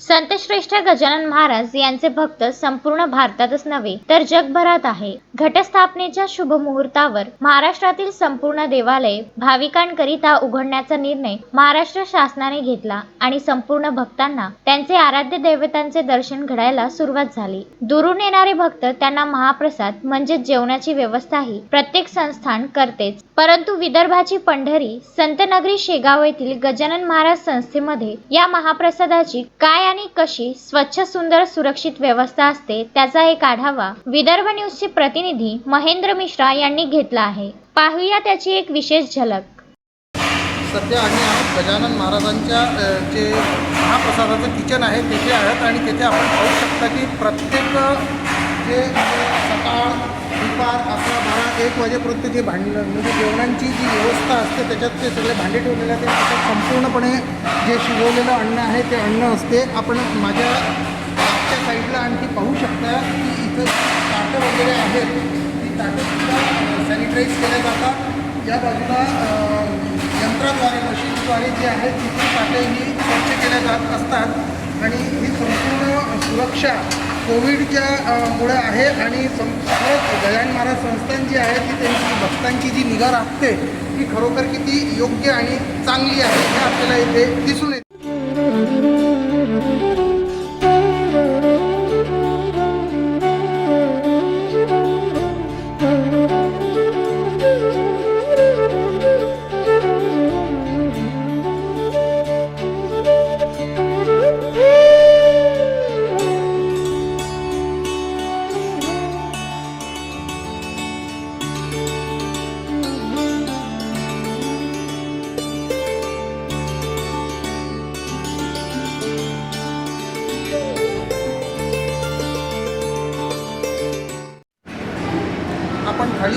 संतश्रेष्ठ गजानन महाराज यांचे भक्त संपूर्ण भारतातच नव्हे तर जगभरात आहे. घटस्थापनेच्या शुभ मुहूर्तावर महाराष्ट्रातील संपूर्ण देवालय भाविकांकरिता उघडण्याचा निर्णय महाराष्ट्र शासनाने घेतला आणि संपूर्ण भक्तांना त्यांचे आराध्य दैवतांचे दर्शन घडायला सुरुवात झाली. दुरून येणारे भक्त त्यांना महाप्रसाद म्हणजे जेवणाची व्यवस्थाही प्रत्येक संस्थान करतेच. परंतु विदर्भाची पंढरी संतनगरी शेगाव येथील गजानन महाराज संस्थेमध्ये या महाप्रसादाची काय आणि कशी स्वच्छ सुंदर सुरक्षित व्यवस्था असते त्याचा एक आढावा विदर्भ न्यूजचे प्रतिनिधी महेंद्र मिश्रा यांनी घेतला आहे. पाहूया त्याची एक विशेष झलक. सध्या आम्ही आहोत गजानन महाराजांच्या जे महाप्रसादाचं किचन आहे तेथे आहोत आणि तेथे आपण पाहू शकता की प्रत्येक जे सकाळ दुपार अकरा बारा एक वाजेपर्यंत जे भांड म्हणजे जेवणांची जी व्यवस्था असते त्याच्यात ते सगळे भांडे ठेवलेले आहेत. त्याच्यात संपूर्णपणे जे शिजवलेलं अन्न आहे ते अन्न असते. आपण माझ्या मागच्या साईडला आणखी पाहू शकता की इथं ताटं वगैरे आहेत ती ताटंसुद्धा सॅनिटाईज केल्या जातात. या बाजूला यंत्राद्वारे मशीनद्वारे जे आहेत तिथे ताटे ही स्वच्छ केल्या जात असतात. आणि ही संपूर्ण सुरक्षा कोविडच्या मुळे आहे आणि सं गजानन महाराज संस्थान जी आहे ती त्यांची भक्तांची जी निगा राखते ती खरोखर किती योग्य आणि चांगली आहे हे आपल्याला इथे दिसून येते.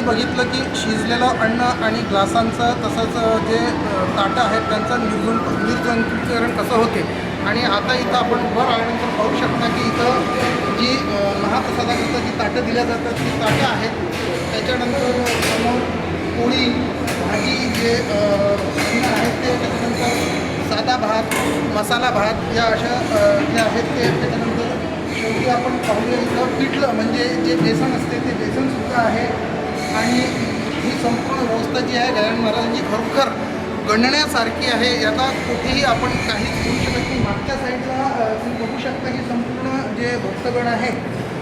मी बघितलं की शिजलेलं अन्न आणि ग्लासांचं तसंच जे ताटं आहेत त्यांचं निर्जून निर्जंतुकीकरण कसं होते? आणि आता इथं आपण वर आल्यानंतर पाहू शकता की इथं जी महाप्रसादाकरता जी ताटं दिल्या जातात ती ताटं आहेत. त्याच्यानंतर समोर पोळी भाजी जे अन्न आहेत ते त्याच्यानंतर साधा भात मसाला भात या अशा जे आहेत ते त्याच्यानंतर शेवटी आपण पाहूया इथं पिठलं म्हणजे जे बेसन असते ते बेसनसुद्धा आहे. आणि ही संपूर्ण व्यवस्था जी आहे गजानन महाराजांची खरोखर गणण्यासारखी आहे याचा कुठेही आपण काहीच करू शकत नाही. मागच्या साईडला तुम्ही बघू शकता की संपूर्ण जे भक्तगण आहे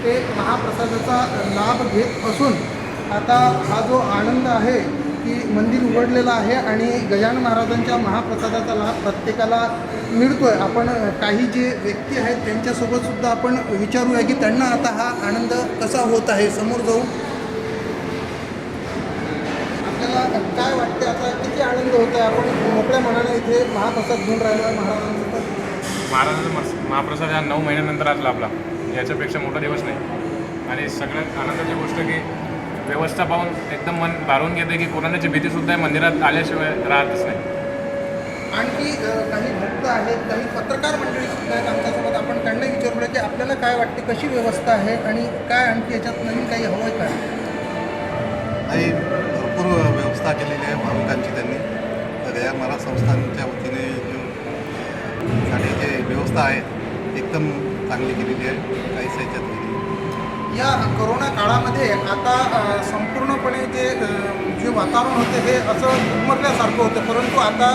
ते महाप्रसादाचा लाभ घेत असून आता हा जो आनंद आहे की मंदिर उघडलेलं आहे आणि गजानन महाराजांच्या महाप्रसादाचा लाभ प्रत्येकाला मिळतो आहे आपण काही जे व्यक्ती आहेत त्यांच्यासोबतसुद्धा आपण विचारूया की त्यांना आता हा आनंद कसा होत आहे? समोर जाऊ आपल्याला काय वाटते आता किती आनंद होत आहे आपण मोकळ्या मनाने इथे महाप्रसाद घेऊन राहिलो आहे महाराजांचा महाराजांचा मस- महाप्रसाद हा नऊ महिन्यानंतर आज लाभला याच्यापेक्षा मोठा दिवस नाही. आणि सगळ्यात आनंदाची गोष्ट की व्यवस्था पाहून एकदम मन भारून घेते की कोरोनाची भीतीसुद्धा मंदिरात आल्याशिवाय राहतच नाही. आणखी काही भक्त आहेत काही पत्रकार मंडळी सुद्धा आहेत आमच्यासोबत. आपण त्यांना विचारूया की आपल्याला काय वाटते? कशी व्यवस्था आहे? आणि काय आणखी याच्यात नवीन काही हवं आहे का? आणि भरपूर व्यवस्था केलेली आहे भाविकांची त्यांनी. तर गजानन संस्थांच्या वतीने साठी जे व्यवस्था आहे एकदम चांगली केलेली आहे काहीच याच्यात हे या करोना काळामध्ये आता संपूर्णपणे जे जे वातावरण होते हे असं उमरल्यासारखं होतं. परंतु आता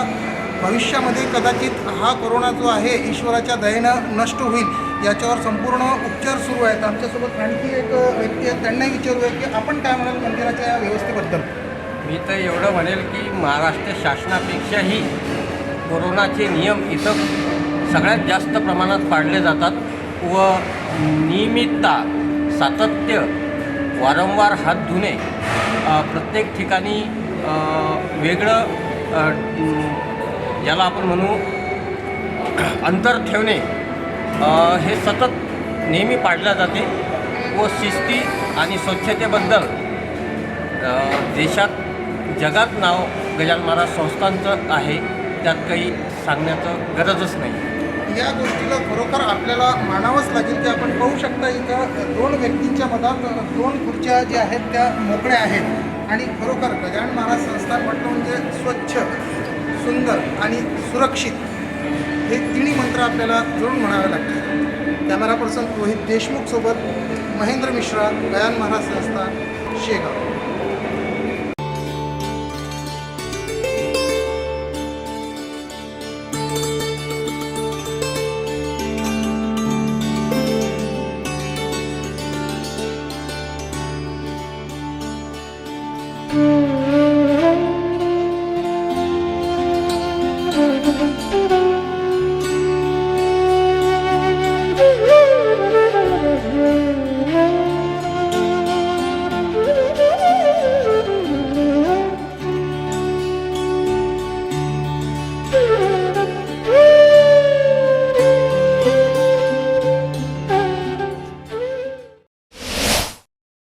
भविष्यामध्ये कदाचित हा कोरोना जो आहे ईश्वराच्या दयेनं नष्ट होईल याच्यावर संपूर्ण उपचार सुरू आहेत. आमच्यासोबत आणखी एक व्यक्ती आहेत. त्यांनाही विचारूया की आपण काय म्हणाल मंदिराच्या या व्यवस्थेबद्दल? मी तर एवढं म्हणेल की महाराष्ट्र शासनापेक्षाही कोरोनाचे नियम इथं सगळ्यात जास्त प्रमाणात पाळले जातात व नियमितता सातत्य वारंवार हात धुणे प्रत्येक ठिकाणी वेगळं ज्याला आपण म्हणू अंतर ठेवणे हे सतत नेहमी पाळल्या जाते व शिस्ती आणि स्वच्छतेबद्दल देशात जगात नाव गजानन महाराज संस्थांचं आहे त्यात काही सांगण्याचं गरजच नाही. या गोष्टीला खरोखर आपल्याला मानावंच लागेल की आपण पाहू शकता इथं दोन व्यक्तींच्या मधात दोन खुर्च्या ज्या आहेत त्या मोकळ्या आहेत. आणि खरोखर गजानन महाराज संस्थान म्हटलं म्हणजे स्वच्छ सुंदर आणि सुरक्षित हे तिन्ही मंत्र आपल्याला जोडून म्हणावे लागतील. पर्सन रोहित देशमुखसोबत महेंद्र मिश्रा गजान महाराज संस्थान शेगाव.